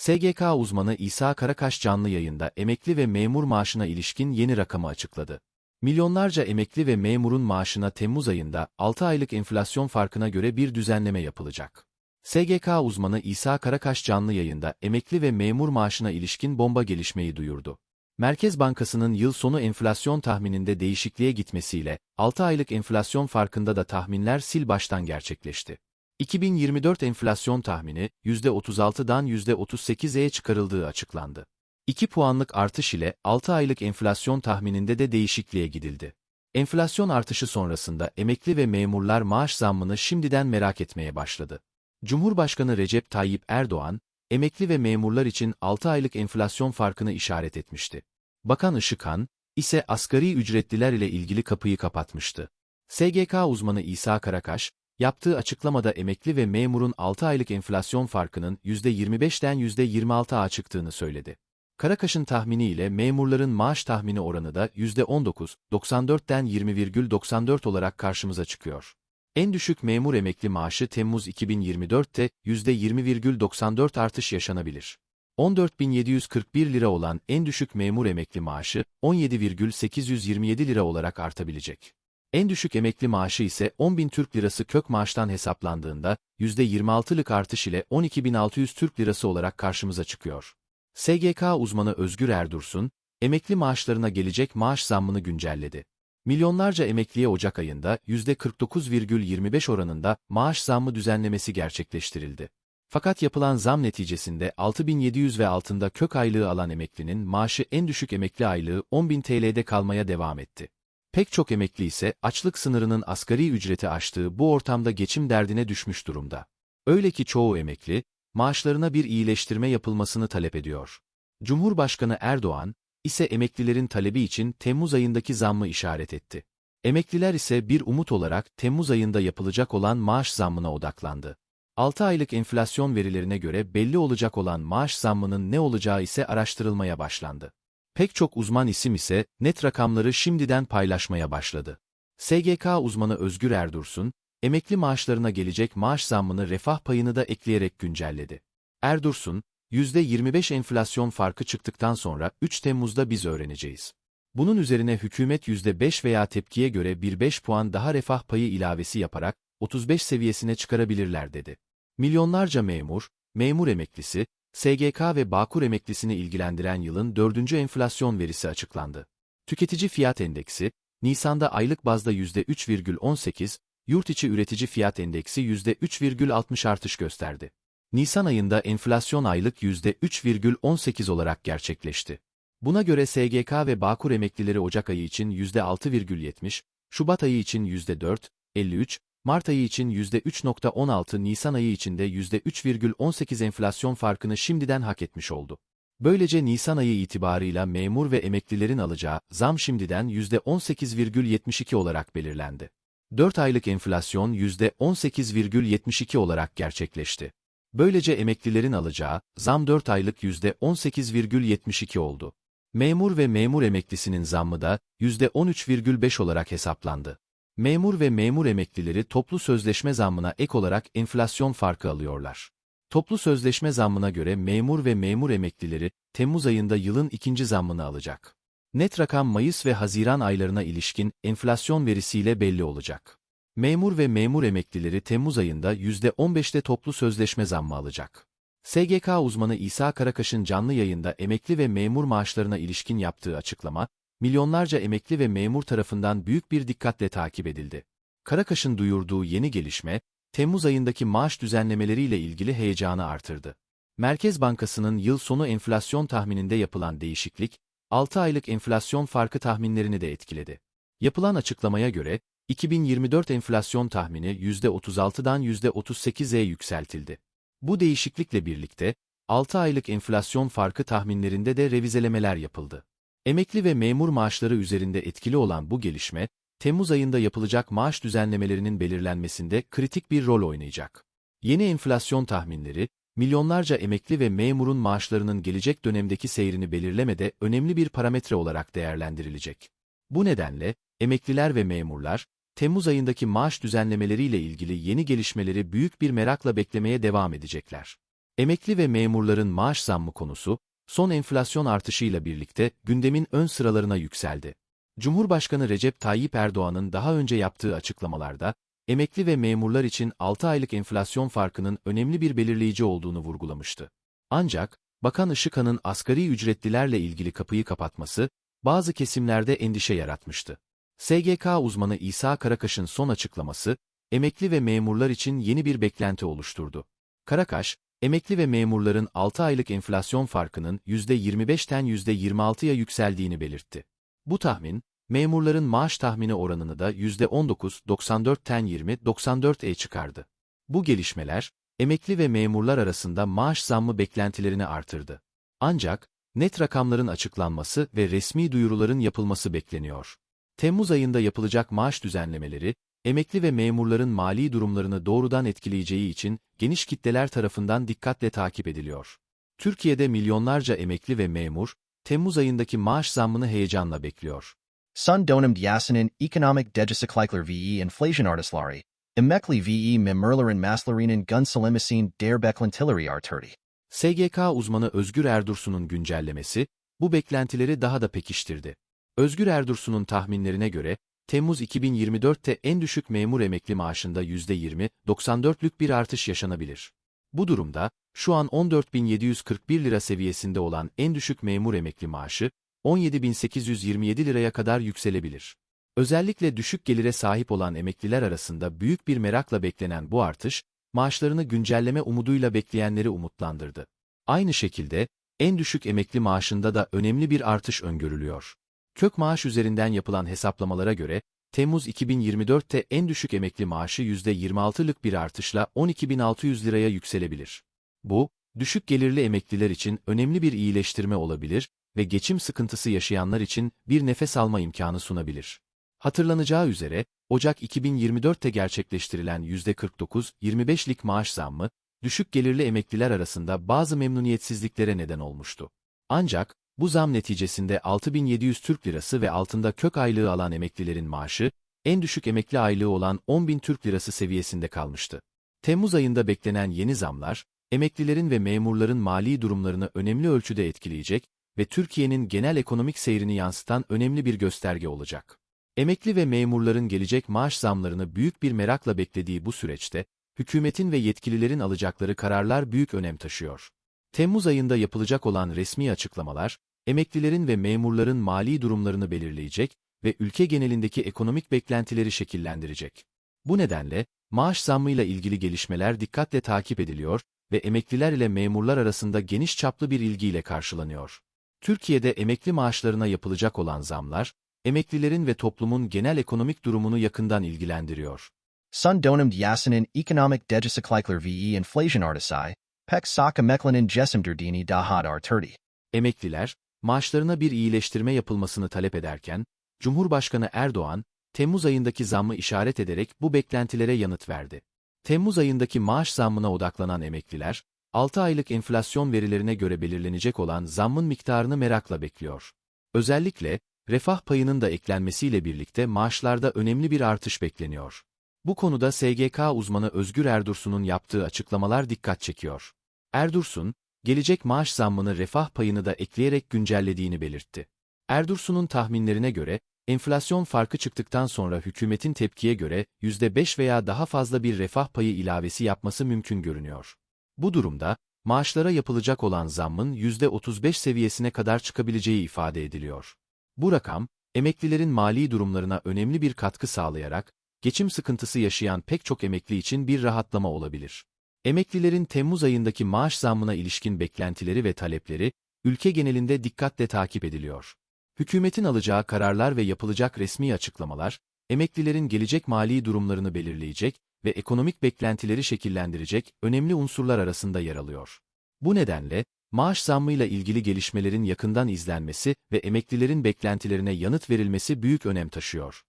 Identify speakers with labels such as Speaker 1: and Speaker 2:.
Speaker 1: SGK uzmanı İsa Karakaş canlı yayında emekli ve memur maaşına ilişkin yeni rakamı açıkladı. Milyonlarca emekli ve memurun maaşına Temmuz ayında 6 aylık enflasyon farkına göre bir düzenleme yapılacak. SGK uzmanı İsa Karakaş canlı yayında emekli ve memur maaşına ilişkin bomba gelişmeyi duyurdu. Merkez Bankası'nın yıl sonu enflasyon tahmininde değişikliğe gitmesiyle 6 aylık enflasyon farkında da tahminler sil baştan gerçekleşti. 2024 enflasyon tahmini %36'dan %38'e çıkarıldığı açıklandı. 2 puanlık artış ile 6 aylık enflasyon tahmininde de değişikliğe gidildi. Enflasyon artışı sonrasında emekli ve memurlar maaş zammını şimdiden merak etmeye başladı. Cumhurbaşkanı Recep Tayyip Erdoğan, emekli ve memurlar için 6 aylık enflasyon farkını işaret etmişti. Bakan Işıkhan, ise asgari ücretliler ile ilgili kapıyı kapatmıştı. SGK uzmanı İsa Karakaş, yaptığı açıklamada emekli ve memurun 6 aylık enflasyon farkının %25'den %26'a çıktığını söyledi. Karakaş'ın tahminiyle memurların maaş tahmini oranı da %19, 94'ten 20,94 olarak karşımıza çıkıyor. En düşük memur emekli maaşı Temmuz 2024'te %20,94 artış yaşanabilir. 14.741 lira olan en düşük memur emekli maaşı 17,827 lira olarak artabilecek. En düşük emekli maaşı ise 10.000 Türk Lirası kök maaştan hesaplandığında %26'lık artış ile 12.600 Türk Lirası olarak karşımıza çıkıyor. SGK uzmanı Özgür Erdursun, emekli maaşlarına gelecek maaş zammını güncelledi. Milyonlarca emekliye Ocak ayında %49,25 oranında maaş zammı düzenlemesi gerçekleştirildi. Fakat yapılan zam neticesinde 6700 ve altında kök aylığı alan emeklinin maaşı en düşük emekli aylığı 10.000 TL'de kalmaya devam etti. Pek çok emekli ise açlık sınırının asgari ücreti aştığı bu ortamda geçim derdine düşmüş durumda. Öyle ki çoğu emekli, maaşlarına bir iyileştirme yapılmasını talep ediyor. Cumhurbaşkanı Erdoğan, ise emeklilerin talebi için Temmuz ayındaki zammı işaret etti. Emekliler ise bir umut olarak Temmuz ayında yapılacak olan maaş zammına odaklandı. 6 aylık enflasyon verilerine göre belli olacak olan maaş zammının ne olacağı ise araştırılmaya başlandı. Pek çok uzman isim ise net rakamları şimdiden paylaşmaya başladı. SGK uzmanı Özgür Erdursun, emekli maaşlarına gelecek maaş zammını refah payını da ekleyerek güncelledi. Erdursun, %25 enflasyon farkı çıktıktan sonra 3 Temmuz'da biz öğreneceğiz. Bunun üzerine hükümet %5 veya tepkiye göre bir 5 puan daha refah payı ilavesi yaparak 35 seviyesine çıkarabilirler dedi. Milyonlarca memur, memur emeklisi, SGK ve Bağkur emeklisini ilgilendiren yılın dördüncü enflasyon verisi açıklandı. Tüketici fiyat endeksi, Nisan'da aylık bazda %3,18, yurt içi üretici fiyat endeksi %3,60 artış gösterdi. Nisan ayında enflasyon aylık %3,18 olarak gerçekleşti. Buna göre SGK ve Bağkur emeklileri Ocak ayı için %6,70, Şubat ayı için %4,53, Mart ayı için %3.16, Nisan ayı için de %3,18 enflasyon farkını şimdiden hak etmiş oldu. Böylece Nisan ayı itibarıyla memur ve emeklilerin alacağı zam şimdiden %18,72 olarak belirlendi. 4 aylık enflasyon %18,72 olarak gerçekleşti. Böylece emeklilerin alacağı zam 4 aylık %18,72 oldu. Memur ve memur emeklisinin zammı da %13,5 olarak hesaplandı. Memur ve memur emeklileri toplu sözleşme zammına ek olarak enflasyon farkı alıyorlar. Toplu sözleşme zammına göre memur ve memur emeklileri Temmuz ayında yılın ikinci zammını alacak. Net rakam Mayıs ve Haziran aylarına ilişkin enflasyon verisiyle belli olacak. Memur ve memur emeklileri Temmuz ayında %15'te toplu sözleşme zammı alacak. SGK uzmanı İsa Karakaş'ın canlı yayında emekli ve memur maaşlarına ilişkin yaptığı açıklama, milyonlarca emekli ve memur tarafından büyük bir dikkatle takip edildi. Karakaş'ın duyurduğu yeni gelişme, Temmuz ayındaki maaş düzenlemeleriyle ilgili heyecanı artırdı. Merkez Bankası'nın yıl sonu enflasyon tahmininde yapılan değişiklik, 6 aylık enflasyon farkı tahminlerini de etkiledi. Yapılan açıklamaya göre, 2024 enflasyon tahmini %36'dan %38'e yükseltildi. Bu değişiklikle birlikte, 6 aylık enflasyon farkı tahminlerinde de revizelemeler yapıldı. Emekli ve memur maaşları üzerinde etkili olan bu gelişme, Temmuz ayında yapılacak maaş düzenlemelerinin belirlenmesinde kritik bir rol oynayacak. Yeni enflasyon tahminleri, milyonlarca emekli ve memurun maaşlarının gelecek dönemdeki seyrini belirlemede önemli bir parametre olarak değerlendirilecek. Bu nedenle, emekliler ve memurlar, Temmuz ayındaki maaş düzenlemeleriyle ilgili yeni gelişmeleri büyük bir merakla beklemeye devam edecekler. Emekli ve memurların maaş zammı konusu, son enflasyon artışıyla birlikte gündemin ön sıralarına yükseldi. Cumhurbaşkanı Recep Tayyip Erdoğan'ın daha önce yaptığı açıklamalarda, emekli ve memurlar için 6 aylık enflasyon farkının önemli bir belirleyici olduğunu vurgulamıştı. Ancak, Bakan Işıkhan'ın asgari ücretlilerle ilgili kapıyı kapatması, bazı kesimlerde endişe yaratmıştı. SGK uzmanı İsa Karakaş'ın son açıklaması, emekli ve memurlar için yeni bir beklenti oluşturdu. Karakaş, emekli ve memurların 6 aylık enflasyon farkının %25'ten %26'ya yükseldiğini belirtti. Bu tahmin, memurların maaş tahmini oranını da %19-94'ten 20-94'e çıkardı. Bu gelişmeler, emekli ve memurlar arasında maaş zammı beklentilerini artırdı. Ancak, net rakamların açıklanması ve resmi duyuruların yapılması bekleniyor. Temmuz ayında yapılacak maaş düzenlemeleri, emekli ve memurların mali durumlarını doğrudan etkileyeceği için geniş kitleler tarafından dikkatle takip ediliyor. Türkiye'de milyonlarca emekli ve memur, Temmuz ayındaki maaş zammını heyecanla bekliyor.
Speaker 2: Son dönemde yaşanan ekonomik değişiklikler ve enflasyon artışları, emekli ve memurların maslarının gün salimesinin değer beklentileri artırdı.
Speaker 1: SGK uzmanı Özgür Erdursun'un güncellemesi, bu beklentileri daha da pekiştirdi. Özgür Erdursun'un tahminlerine göre, Temmuz 2024'te en düşük memur emekli maaşında %20-94'lük bir artış yaşanabilir. Bu durumda, şu an 14.741 lira seviyesinde olan en düşük memur emekli maaşı, 17.827 liraya kadar yükselebilir. Özellikle düşük gelire sahip olan emekliler arasında büyük bir merakla beklenen bu artış, maaşlarını güncelleme umuduyla bekleyenleri umutlandırdı. Aynı şekilde, en düşük emekli maaşında da önemli bir artış öngörülüyor. Kök maaş üzerinden yapılan hesaplamalara göre, Temmuz 2024'te en düşük emekli maaşı %26'lık bir artışla 12.600 liraya yükselebilir. Bu, düşük gelirli emekliler için önemli bir iyileştirme olabilir ve geçim sıkıntısı yaşayanlar için bir nefes alma imkanı sunabilir. Hatırlanacağı üzere, Ocak 2024'te gerçekleştirilen %49-25'lik maaş zammı, düşük gelirli emekliler arasında bazı memnuniyetsizliklere neden olmuştu. Ancak, bu zam neticesinde 6700 Türk Lirası ve altında kök aylığı alan emeklilerin maaşı, en düşük emekli aylığı olan 10.000 Türk Lirası seviyesinde kalmıştı. Temmuz ayında beklenen yeni zamlar, emeklilerin ve memurların mali durumlarını önemli ölçüde etkileyecek ve Türkiye'nin genel ekonomik seyrini yansıtan önemli bir gösterge olacak. Emekli ve memurların gelecek maaş zamlarını büyük bir merakla beklediği bu süreçte, hükümetin ve yetkililerin alacakları kararlar büyük önem taşıyor. Temmuz ayında yapılacak olan resmi açıklamalar, emeklilerin ve memurların mali durumlarını belirleyecek ve ülke genelindeki ekonomik beklentileri şekillendirecek. Bu nedenle, maaş zammıyla ilgili gelişmeler dikkatle takip ediliyor ve emekliler ile memurlar arasında geniş çaplı bir ilgiyle karşılanıyor. Türkiye'de emekli maaşlarına yapılacak olan zamlar, emeklilerin ve toplumun genel ekonomik durumunu yakından ilgilendiriyor.
Speaker 2: Son dönemde yaşanan ekonomik değişiklikler ve enflasyon artışı, pek çok emeklinin cesimdirdiğini daha artırdı.
Speaker 1: Emekliler, maaşlarına bir iyileştirme yapılmasını talep ederken, Cumhurbaşkanı Erdoğan, Temmuz ayındaki zammı işaret ederek bu beklentilere yanıt verdi. Temmuz ayındaki maaş zammına odaklanan emekliler, 6 aylık enflasyon verilerine göre belirlenecek olan zammın miktarını merakla bekliyor. Özellikle, refah payının da eklenmesiyle birlikte maaşlarda önemli bir artış bekleniyor. Bu konuda SGK uzmanı Özgür Erdursun'un yaptığı açıklamalar dikkat çekiyor. Erdursun, gelecek maaş zammını refah payını da ekleyerek güncellediğini belirtti. Erdursun'un tahminlerine göre, enflasyon farkı çıktıktan sonra hükümetin tepkiye göre %5 veya daha fazla bir refah payı ilavesi yapması mümkün görünüyor. Bu durumda, maaşlara yapılacak olan zammın %35 seviyesine kadar çıkabileceği ifade ediliyor. Bu rakam, emeklilerin mali durumlarına önemli bir katkı sağlayarak, geçim sıkıntısı yaşayan pek çok emekli için bir rahatlama olabilir. Emeklilerin Temmuz ayındaki maaş zammına ilişkin beklentileri ve talepleri, ülke genelinde dikkatle takip ediliyor. Hükümetin alacağı kararlar ve yapılacak resmi açıklamalar, emeklilerin gelecek mali durumlarını belirleyecek ve ekonomik beklentileri şekillendirecek önemli unsurlar arasında yer alıyor. Bu nedenle, maaş zammıyla ilgili gelişmelerin yakından izlenmesi ve emeklilerin beklentilerine yanıt verilmesi büyük önem taşıyor.